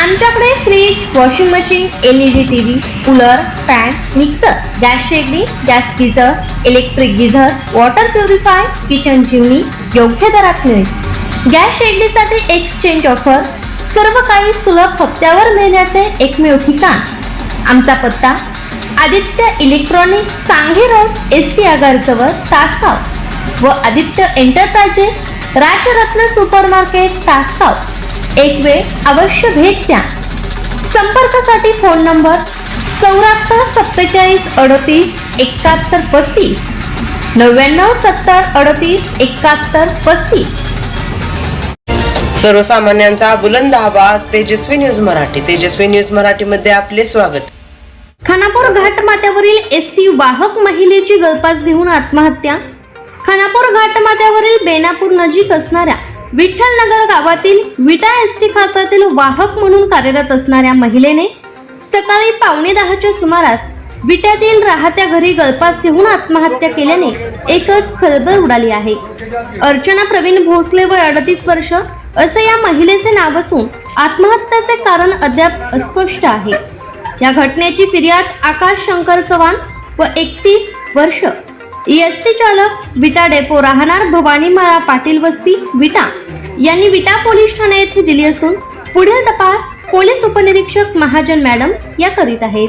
आमच्याकडे fridge washing machine L E D T V cooler fan mixer gas शेगडी gas geyser electric geyser water purify kitchen chimney योग्य दरात मिळेल. Gas शेगडीसाठी exchange offer सर्व काही सुलभ हप्त्यावर मिळण्याचे एकमेव ठिकाण. आमचा पत्ता Aditya electronic Sange road S T आगारजवळ Tasgaon. व Aditya enterprises Rajratna super market Tasgaon. एक वेळ अवश्य भेट द्या. संपर्कासाठी फोन नंबर चौऱ्याहत्तर सत्तेचाळीस अडतीस एकाहत्तर पस्तीस नव्याण्णव सत्तर अडतीस एकाहत्तर पस्तीस. सर्वसामान्यांचा बुलंद आवाज तेजस्वी न्यूज मराठी. तेजस्वी न्यूज मराठीमध्ये आपले स्वागत. खानापूर घाटमाथ्यावरील एस टी वाहक महिलेची गळपास घेऊन आत्महत्या. खानापूर घाटमाथ्यावरील बेनापूर नजीक असणाऱ्या विठ्ठलनगर गावातील विटा एस टी खात्यातील वाहक म्हणून कार्यरत असणाऱ्या महिलेने सकाळी पावणे दहाच्या सुमारास विट्यातील राहत्या घरी गळपास घेऊन आत्महत्या केल्याने एकच खळबळ उडाली आहे. अर्चना प्रवीण भोसले वय अडतीस वर्ष असं या महिलेचे नाव असून आत्महत्याचे कारण अद्याप अस्पष्ट आहे. या घटनेची फिर्याद आकाश शंकर चव्हाण व एकतीस वर्ष एस टी चालक. विटा डेपो राहणार भवानीमाळा पाटील वस्ती विटा. यांनी विटा पोलीस ठाणे येथे दिली असून पुढील तपास पोलीस उपनिरीक्षक महाजन मॅडम या करीत आहेत.